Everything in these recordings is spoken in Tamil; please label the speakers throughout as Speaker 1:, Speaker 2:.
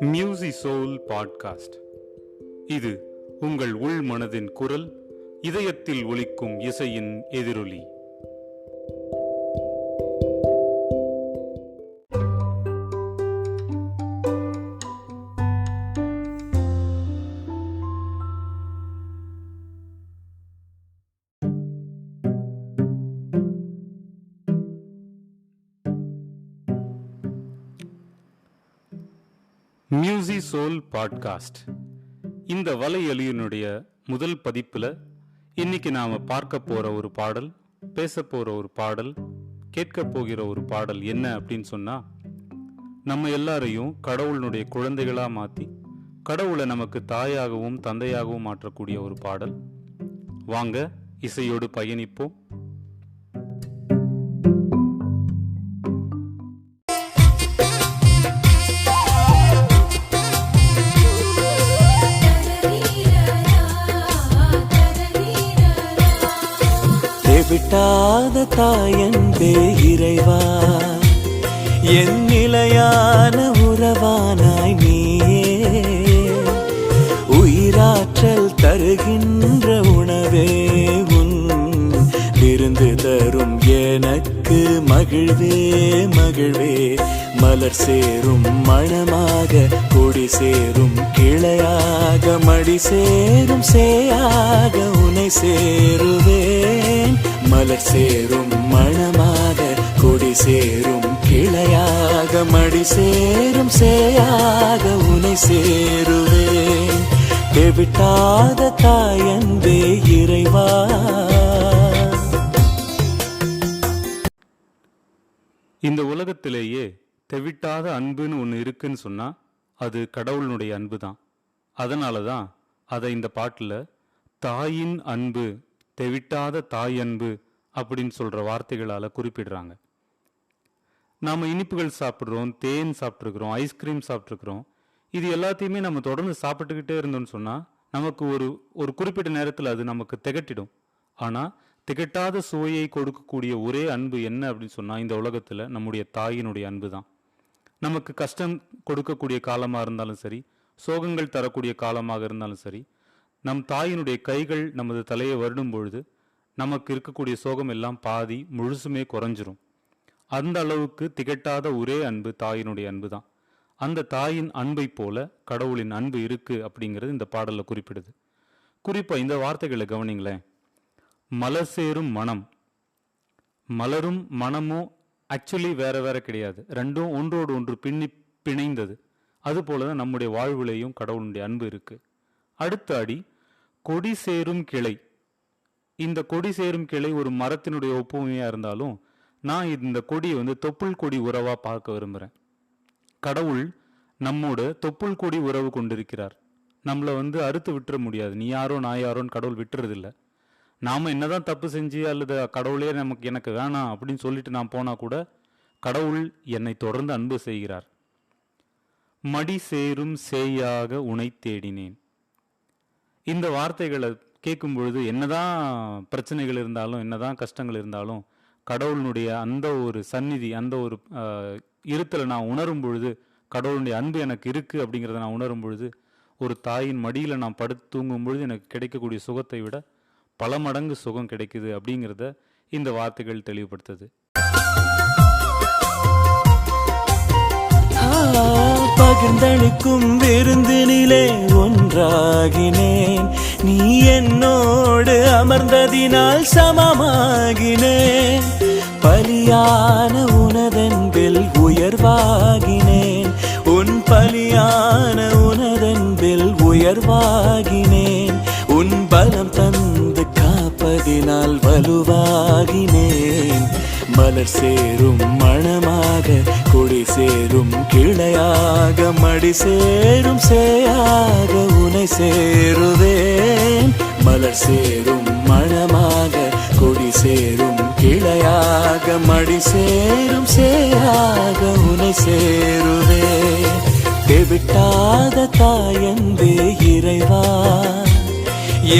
Speaker 1: மியூசி சோல் பாட்காஸ்ட் இது உங்கள் உள் மனதின் குரல் இதயத்தில் ஒலிக்கும் இசையின் எதிரொலி. Music soul podcast. இந்த வலையொலியினுடைய முதல் பதிப்பில் இன்னைக்கு நாம் பார்க்க போகிற ஒரு பாடல் பேச போகிற ஒரு பாடல் கேட்க போகிற ஒரு பாடல் என்ன அப்படின்னு சொன்னால் நம்ம எல்லாரையும் கடவுளினுடைய குழந்தைகளாக மாற்றி கடவுளை நமக்கு தாயாகவும் தந்தையாகவும் மாற்றக்கூடிய ஒரு பாடல். வாங்க இசையோடு பயணிப்போம்.
Speaker 2: எட்டாத தாயன்பே இறைவா. என் நிலையான உறவானாய் நீயே. உயிராற்றல் தருகின்ற உணவே உன் விருந்து தரும் எனக்கு மகிழ்வே மகிழ்வே. மலர் சேரும் மணமாக கொடி சேரும் கிளையாக மடி சேரும் சேயாக உனை சேருவே. மலர் சேரும் மணமாக கொடி சேரும் கிளையாக மடி சேரும் சேயாக உனை சேருவேன் விட்டாத தாயன்பே இறைவா.
Speaker 1: இந்த உலகத்திலேயே தெவிட்டாத அன்புன்னு ஒன்று இருக்குன்னு சொன்னா அது கடவுளினுடைய அன்பு தான் அதனால தான் அதை இந்த பாட்டில் தாயின் அன்பு தெவிட்டாத தாய் அன்பு அப்படின்னு சொல்கிற வார்த்தைகளால் குறிப்பிடுறாங்க. நாம் இனிப்புகள் சாப்பிட்றோம் தேன் சாப்பிட்ருக்குறோம் ஐஸ்கிரீம் சாப்பிட்ருக்குறோம் இது எல்லாத்தையுமே நம்ம தொடர்ந்து சாப்பிட்டுக்கிட்டே இருந்தோம்னு சொன்னால் நமக்கு ஒரு ஒரு குறிப்பிட்ட நேரத்தில் அது நமக்கு திகட்டிடும். ஆனால் திகட்டாத சுவையை கொடுக்கக்கூடிய ஒரே அன்பு என்ன அப்படின்னு சொன்னால் இந்த உலகத்தில் நம்முடைய தாயினுடைய அன்பு தான். நமக்கு கஷ்டம் கொடுக்கக்கூடிய காலமாக இருந்தாலும் சரி சோகங்கள் தரக்கூடிய காலமாக இருந்தாலும் சரி நம் தாயினுடைய கைகள் நமது தலையை வருடும் பொழுது நமக்கு இருக்கக்கூடிய சோகம் எல்லாம் பாதி முழுசுமே குறைஞ்சிரும். அந்த அளவுக்கு திகட்டாத ஒரே அன்பு தாயினுடைய அன்பு தான். அந்த தாயின் அன்பை போல கடவுளின் அன்பு இருக்கு அப்படிங்கிறது இந்த பாடலில் குறிப்பிடுது. குறிப்பாக இந்த வார்த்தைகளை கவனிங்களேன். மலர் சேரும் மனம். மலரும் மனமும் ஆக்சுவலி வேற வேற கிடையாது. ரெண்டும் ஒன்றோடு ஒன்று பின்னி பிணைந்தது. அதுபோல தான் நம்முடைய வாழ்விலையும் கடவுளுடைய அன்பு இருக்கு. அடுத்த அடி கொடி சேரும் கிளை. இந்த கொடி சேரும் கிளை ஒரு மரத்தினுடைய ஒப்புமையாக இருந்தாலும் நான் இந்த கொடியை வந்து தொப்புள் கொடி உறவாக பார்க்க விரும்புகிறேன் கடவுள் நம்மோட தொப்புள் கொடி உறவு கொண்டிருக்கிறார். நம்மளை வந்து அறுத்து விட்டுற முடியாது. நீ யாரோ நான் யாரோன்னு கடவுள் விட்டுறதில்ல. நாம என்னதான் தப்பு செஞ்சு அல்லது கடவுளே நமக்கு எனக்கு வேணாம் அப்படின்னு சொல்லிட்டு நான் போனால் கூட கடவுள் என்னை தொடர்ந்து அன்பு செய்கிறார். மடி சேரும் சேயாக உனை தேடினேன். இந்த வார்த்தைகளை கேட்கும் பொழுது என்னதான் பிரச்சனைகள் இருந்தாலும் என்னதான் கஷ்டங்கள் இருந்தாலும் கடவுளினுடைய அந்த ஒரு சந்நிதி அந்த ஒரு இருத்தலை நான் உணரும் பொழுது கடவுளுடைய அன்பு எனக்கு இருக்குது அப்படிங்கிறத நான் உணரும் பொழுது ஒரு தாயின் மடியில் நான் படுத்து தூங்கும் பொழுது எனக்கு கிடைக்கக்கூடிய சுகத்தை விட பல மடங்கு சுகம் கிடைக்குது அப்படிங்கிறத இந்த வார்த்தைகள் தெளிவுபடுத்துது.
Speaker 2: ஆ, பகிர்ந்தளிக்கும் விருந்தினிலே ஒன்றாகினேன். நீ என்னோடு அமர்ந்ததினால் சமமாகினேன் பலியான உனதன்பில் உயர்வாகினேன் உன் பலியான உனதன்பில் உயர்வாகினேன் உன் பலம் தந்து காப்பதினால் வலுவாகினேன் மலர் சேரும் மணமாக கொடி சேரும் கிளையாக மடி சேரும் சேயாக உனை சேருவேன். மலர் சேரும் மணமாக கொடி சேரும் கிளையாக மடி சேரும் சேயாக உனை சேருவே. தெவிட்டாத தாயந்தே இறைவா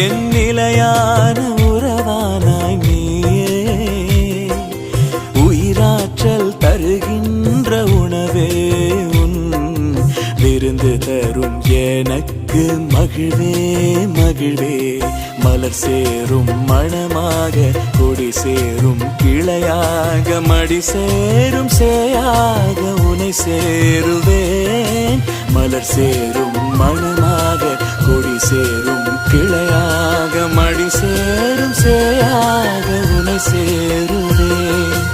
Speaker 2: என் நிலையான உறவானாய் நீயே. உயிராற்றல் தருகின்ற உணவே உன் விருந்து தரும் எனக்கு மகிழ்வே மகிழ்வே. மலர் சேரும் மணமாக கொடி சேரும் கிளையாக. மடி சேரும் சேயாக உனை சேருவேன். மலர் சேரும் மணமாக கொடி சேரும் கிளையாக. மடி சேரும் சேயாக உனை சேருவேன்.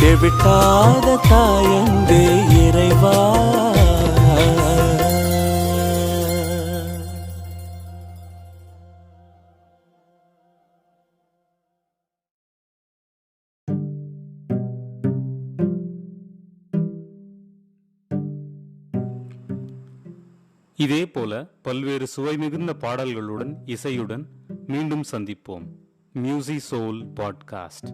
Speaker 2: தெவிட்டாத தாயந்தே இறைவா.
Speaker 1: இதே போல பல்வேறு சுவை மிகுந்த பாடல்களுடன் இசையுடன் மீண்டும் சந்திப்போம். மியூசி சோல் பாட்காஸ்ட்